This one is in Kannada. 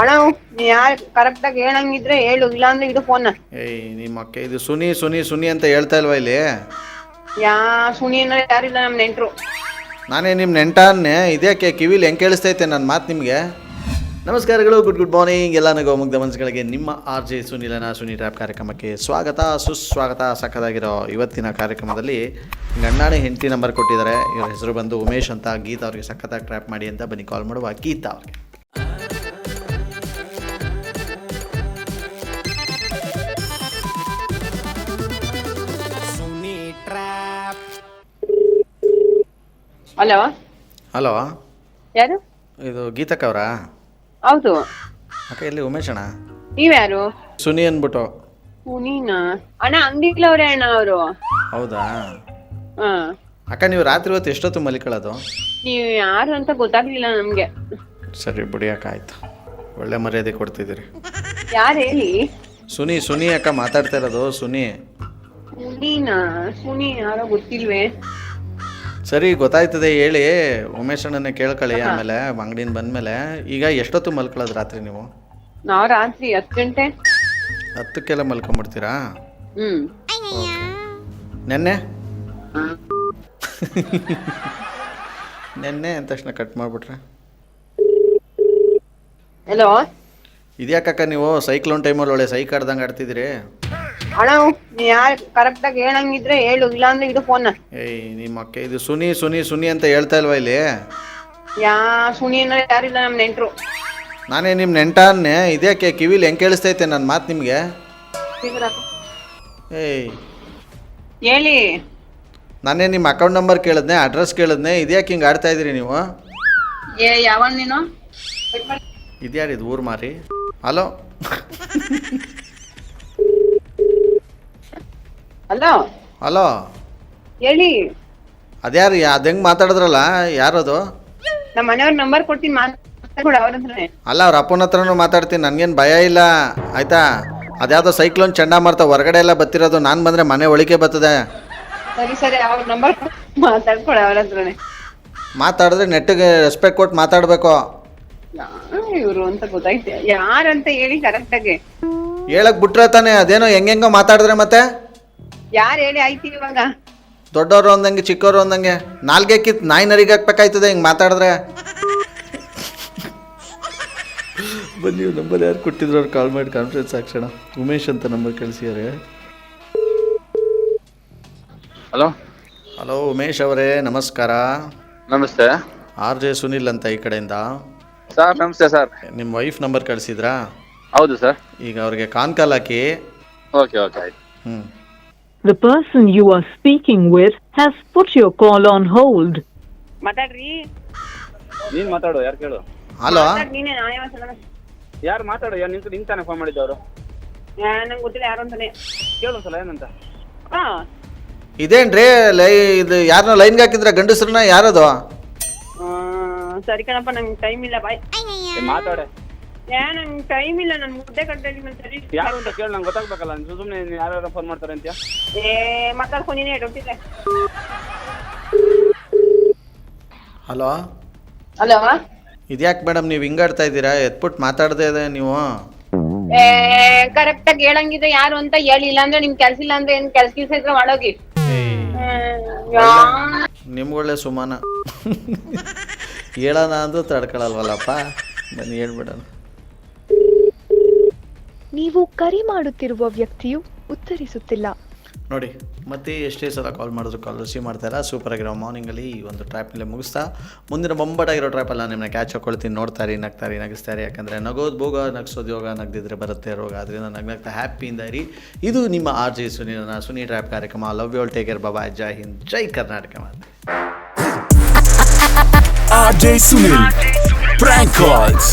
ಅಣ್ಣ ನೀ ಯಾರು ಕರೆಕ್ಟಾಗಿ ಹೇಳಂಗಿದ್ರೆ ಹೇಳು ಇಲ್ಲಾಂದ್ರೆ ಇದು ಫೋನ್ ಏಯ್ ನಿಮ್ಮ ಅಕ್ಕ ಇದು ಸುನಿ ಸುನಿ ಸುನಿ ಅಂತ ಹೇಳ್ತಾ ಇಲ್ವಾ ಇಲ್ಲಿ? ಯಾ ಸುನಿ ಅಂದ್ರೆ ಯಾರಿಲ್ಲ ನಮ್ಮ ನೆಂಟರು. ನಾನೇ ನಿಮ್ಮ ನೆಂಟಾನೇ ಇದ್ಯಾಕೆ ಕಿವಿಲಿ ಹೆಂಗೆ ಕೇಳಿಸ್ತೈತೆ ನನ್ನ ಮಾತು ನಿಮಗೆ. ನಮಸ್ಕಾರಗಳು ಗುಡ್ ಗುಡ್ ಮಾರ್ನಿಂಗ್ ಎಲ್ಲ ನಗೋ ಮುಗ್ಧ ಮನಸ್ಸುಗಳಿಗೆ ನಿಮ್ಮ ಆರ್ ಜೆ ಸುನಿಲನ ಸುನಿ ಟ್ಯಾಪ್ ಕಾರ್ಯಕ್ರಮಕ್ಕೆ ಸ್ವಾಗತ ಸುಸ್ವಾಗತ ಸಕ್ಕದಾಗಿರೋ ಇವತ್ತಿನ ಕಾರ್ಯಕ್ರಮದಲ್ಲಿ ಗಂಡಾಣಿ ಹೆಂಡತಿ ನಂಬರ್ ಕೊಟ್ಟಿದ್ದಾರೆ. ಇವರ ಹೆಸರು ಬಂದು ಉಮೇಶ್ ಅಂತ ಗೀತಾ ಅವ್ರಿಗೆ ಸಖತ್ತಾಗಿ ಟ್ರ್ಯಾಪ್ ಮಾಡಿ ಅಂತ ಬನ್ನಿ ಕಾಲ್ ಮಾಡುವ ಗೀತಾ ಅವ್ರಿಗೆ. ಹಲೋ ಹಲೋ ಯಾರು? ಇದು ಗೀತಕ್ಕವರಾ ಹೌದು. ಅಕ್ಕ ಇಲ್ಲಿ ಉಮೇಶ್ ಅಣ್ಣ? ನೀವ್ಯಾರು? ಸುನಿ ಅಂದ್ಬಿಟ್ಟು. ಸುನೀನಾ? ಅಣ್ಣ ಅಂಗಡಿಲವ್ರೆ ಅಣ್ಣ ಅವರು. ಹೌದಾ? ಹಾ. ಅಕ್ಕ ನೀವು ರಾತ್ರಿ ಹೊತ್ತು ಎಷ್ಟೊತ್ತು ಮಲಿಕೊಳ್ಳೋದು? ನೀವು ಯಾರು ಅಂತ ಗೊತ್ತಾಗ್ಲಿಲ್ಲ ನಮ್ಗೆ. ಸರಿ ಬಿಡಿ ಅಕ್ಕ ಆಯ್ತು. ಒಳ್ಳೆ ಮರ್ಯಾದೆ ಕೊಡ್ತಿದ್ದೀರಿ. ಯಾರು ಹೇಳಿ? ಸುನಿ ಸುನಿ ಅಕ್ಕ ಮಾತಾಡ್ತಾ ಇರೋದು ಸುನಿ. ನೀನಾ ಸುನಿ ಯಾರೋ ಗೊತ್ತಿಲ್ವೇ? ಸರಿ ಗೊತ್ತಾಯ್ತದೆ ಹೇಳಿ. ಉಮೇಶ್ ಅಣ್ಣನ ಕೇಳ್ಕೊಳ್ಳಿ ಆಮೇಲೆ ಅಂಗಡಿನ ಬಂದ್ಮೇಲೆ. ಈಗ ಎಷ್ಟೊತ್ತು ಮಲ್ಕೊಳ್ಳೋದು ರಾತ್ರಿ ನೀವು? ನಾವ್ ರಾತ್ರಿ ಹತ್ತು ಗಂಟೆ. ಹತ್ತಕ್ಕೆಲ್ಲ ಮಲ್ಕೊಂಬಿಡ್ತೀರಾ? ಹ್ಮ್. ನೆನ್ನೆ? ನೆನ್ನೆ ಅಂದ ತಕ್ಷಣ ಕಟ್ ಮಾಡಿಬಿಟ್ರೆ? ಹಲೋ ಇದ್ಯಾಕಕ್ಕ ನೀವು? ಸೈಕ್ಲೋನ್ ಟೈಮಲ್ಲಿ ಒಳ್ಳೆ ಸೈಕ್ ಆಡ್ದಂಗೆ ಆಡ್ತಿದ್ದೀರಿ. ಅಣ್ಣ ನೀ ಯಾರು ಕರೆಕ್ಟಾಗಿ ಹೇಳಂಗಿದ್ರೆ ಹೇಳು ಇಲ್ಲಾಂದ್ರೆ ಇದು ಫೋನ್ ಏಯ್ ನಿಮ್ಮ ಅಕ್ಕ ಇದು ಸುನಿ ಸುನಿ ಸುನಿ ಅಂತ ಹೇಳ್ತಾ ಇಲ್ವಾ ಇಲ್ಲಿ? ಯಾ ಸುನಿ ಅಂದ್ರೆ ಯಾರಿಲ್ಲ ನಮ್ಮ ನೆಂಟ್ರು. ನಾನೇ ನಿಮ್ಮ ನೆಂಟಾನೇ ಇದ್ಯಾಕೆ ಕಿವಿಲಿ ಹೆಂಗೆ ಕೇಳಿಸ್ತೈತೆ ನನ್ನ ಮಾತು ನಿಮಗೆ? ಏಯ್. ಹೇಳಿ. ನಾನೇ ನಿಮ್ಮ ಅಕೌಂಟ್ ನಂಬರ್ ಕೇಳಿದ್ನೆ ಅಡ್ರೆಸ್ ಕೇಳಿದ್ನೆ ಇದ್ಯಾಕೆ ಹಿಂಗೆ ಆಡ್ತಾ ಇದ್ದೀರಿ ನೀವು? ಏ ಯಾವಾಗ ನೀನು? ಇದ್ಯಾರು ಇದು ಊರು ಮಾರಿ? Hello hello? ಹಲೋ? ಹೇಳಿ. ಅದ್ಯಾರು ಅದು ಹೆಂಗೆ ಮಾತಾಡಿದ್ರಲ್ಲ ಯಾರದು? ನಮ್ಮ ಮನೆಯವ್ರ ನಂಬರ್ ಕೊಡ್ತೀನಿ ಮಾತಾಡ್ಬಿಡ ಅವ್ರ ಹತ್ರನೇ ಅಲ್ಲ ಅವ್ರ ಅಪ್ಪನ ಹತ್ರನೂ ಮಾತಾಡ್ತೀನಿ ನನಗೇನು ಭಯ ಇಲ್ಲ. ಆಯ್ತಾ? ಅದ್ಯಾವುದೋ ಸೈಕ್ಲೋನ್ ಚಂಡಮಾರುತ ಹೊರಗಡೆ ಎಲ್ಲ ಬತ್ತಿರೋದು ನಾನು ಬಂದರೆ ಮನೆ ಒಳಿಕೆ ಬರ್ತದೆ ಸರಿ ಸರಿ ಅವ್ರ ನಂಬರ್ ಮಾತಾಡ್ಕೊಡ ಅವ್ರ ಹತ್ರನೇ ಮಾತಾಡಿದ್ರೆ ನೆಟ್ಟಿಗೆ ರೆಸ್ಪೆಕ್ಟ್ ಕೊಟ್ಟು ಮಾತಾಡಬೇಕು. ಇವರು ಅಂತ ಗೊತ್ತಾಯ್ತು. ಯಾರಂತ ಹೇಳಿ ಕರೆಕ್ಟಾಗಿ ಹೇಳಕ್ ಬಿಟ್ರೆ ತಾನೇ ಅದೇನೋ ಹೆಂಗೆಂಗೋ ಮಾತಾಡಿದ್ರೆ ಮತ್ತೆ? ಯಾರು ಹೇಳಿ ಐತಿ ಇವಾಗ? ದೊಡ್ಡವರು ಅಂದಂಗೆ ಚಿಕ್ಕವರು ಅಂದಂಗೆ ನಾಲ್ಗೆ ಕಿತ್ ನಾಯಿ ನರಿಗೆ ಹಾಕ್ಬೇಕಾಯ್ತದೆ ಹಿಂಗೆ ಮಾತಾಡಿದ್ರೆ. ಬನ್ನಿ ನಂಬರ್ ಯಾರು ಕೊಟ್ಟಿದ್ರು ಅವ್ರು ಕಾಲ್ ಮಾಡಿ ಕಾನ್ಫರೆನ್ಸ್ ಹಾಕ್ಸೋಣ. ಉಮೇಶ್ ಅಂತ ನಂಬರ್ ಕಳಿಸಿದ್ದಾರೆ ಹಲೋ? ಹಲೋ ಉಮೇಶ್ ಅವರೇ ನಮಸ್ಕಾರ. ನಮಸ್ತೆ. ಆರ್ ಜೆ ಸುನಿಲ್ ಅಂತ ಈ ಕಡೆಯಿಂದ. ಸರ್ ನಮಸ್ತೆ ಸರ್. ನಿಮ್ಮ ವೈಫ್ ನಂಬರ್ ಕಳಿಸಿದ್ರಾ? ಹೌದು ಸರ್. ಈಗ ಅವ್ರಿಗೆ ಕಾನ್ ಕಾಲ್ ಹಾಕಿ. ಓಕೆ ಓಕೆ ಆಯ್ತು. ಹ್ಞೂ The person you are speaking with has put your call on hold. ಮಾತಾಡ್ರಿ. ನೀನ್ ಮಾತಾಡು ಯಾರು ಕೇಳು? ಹಲೋ? ಮಾತಾಡ್ ನೀನೇ ನಾನೇ ಮಾತಾಡೋಣ ಯಾರು ಮಾತಾಡು ಯಾರು ನಿಂತು ನಿಂತಾನೆ ಫೋನ್ ಮಾಡಿದ್ದವರು? ಯಾ, ನಂಗೆ ಗೊತ್ತಿಲ್ಲ ಯಾರು ಅಂತಾನೆ. ಕೇಳು ಸಲ ಏನಂತ? ಹಾ. ಇದೇನ್ರಿ ಲೈ ಇದು ಯಾರನ್ನ ಲೈನ್ಗೆ ಹಾಕಿದ್ರೆ ಗಂಡಸ್ರನ್ನ ಯಾರದು? ಆ, ಸರಿ ಕಣಪ್ಪ ನಂಗೆ ಟೈಮ್ ಇಲ್ಲ ಬಾಯ್ ಏ, ಮಾತಾಡೆ. ಏ ನಂಗೆ ಟೈಮ್ ಇಲ್ಲ ನನ್ ಮುದ್ದೆ ಕಟ್ಟಲಿ ಸರಿ ಯಾರು ಅಂತ ಕೇಳಿ ನಂಗೆ ಗೊತ್ತಾಗ್ಬೇಕಲ್ಲ ನೀನು ಸುಮ್ಮನೆ ಯಾರು ಫೋನ್ ಮಾಡ್ತಾರೆ ಅಂತ ಏ ಮಾತಾಡ್ಕೊಂಡು ನೀನೇ ಇಡೋತಿದ್ದೆ ಹಲೋ? ಹಲೋ? ಇದ್ಯಾಕೆ ಮೇಡಮ್ ನೀವು ಹಿಂಗಾಡ್ತಾ ಇದ್ದೀರಾ? ಎತ್ಬಿಟ್ಟು ಮಾತಾಡದೇ ಇದೆ ನೀವು. ಏ ಕರೆಕ್ಟ್ ಆಗಿ ಹೇಳಂಗಿದೆ ಯಾರು ಅಂತ ಹೇಳಿ ಇಲ್ಲ ಅಂದ್ರೆ ನಿಮ್ ಕೆಲ್ಸ ಇಲ್ಲ ಅಂದ್ರೆ ಏನ್ ಕೆಲ್ಸ ಕೆಲ್ಸ ಇದ್ರೆ ಮಾಡೋಗಿ? ನಿಮ್ಗೊಳ್ಳೆ ಸುಮಾನ. ಹೇಳೋಣ ಅಂದ್ರೂ ತಡ್ಕೊಳಲ್ವಲ್ಲಪ್ಪ? ಬನ್ನಿ ಹೇಳ್ಬಿಡೋಣ. ನೀವು ಕರೆ ಮಾಡುತ್ತಿರುವ ವ್ಯಕ್ತಿಯು ಉತ್ತರಿಸುತ್ತಿಲ್ಲ. ನೋಡಿ ಮತ್ತೆ ಎಷ್ಟೇ ಸಲ ಕಾಲ್ ಮಾಡಿದ್ರು ಕಾಲ್ ರಿಸೀವ್ ಮಾಡ್ತಾಯಿಲ್ಲ ಸೂಪರ್ ಆಗಿರೋ ಮಾರ್ನಿಂಗಲ್ಲಿ ಈ ಒಂದು ಟ್ರ್ಯಾಪ್ನಲ್ಲೇ ಮುಗಿಸ್ತಾ. ಮುಂದಿನ ಬೊಂಬಟಾಗಿರೋ ಟ್ರ್ಯಾಪಲ್ಲ ನಿಮ್ಮನ್ನ ಕ್ಯಾಚ್ ಹಾಕೊಳ್ತೀನಿ. ನೋಡ್ತಾರೆ ನಗ್ತಾರೆ ನಗಿಸ್ತಾರೆ ಯಾಕಂದರೆ ನಗೋದು ಭೋಗ ನಗಿಸೋದು ಯೋಗ ನಗ್ದಿದ್ರೆ ಬರುತ್ತೆ ರೋಗ. ಅದರಿಂದ ನಗ್ನಗ್ತಾ ಹ್ಯಾಪಿಯಿಂದ ಇರಿ. ಇದು ನಿಮ್ಮ ಆರ್ ಜೆ ನನ್ನ ಸುನಿ ಟ್ರ್ಯಾಪ್ ಕಾರ್ಯಕ್ರಮ. Love you all take care ಬಾಬಾ ಜೈ ಹಿಂದ್ ಜೈ ಕರ್ನಾಟಕ ಮಾತೆ ಜೆ ಸುನಿಲ್ ಪ್ರಾಂಕ್ calls.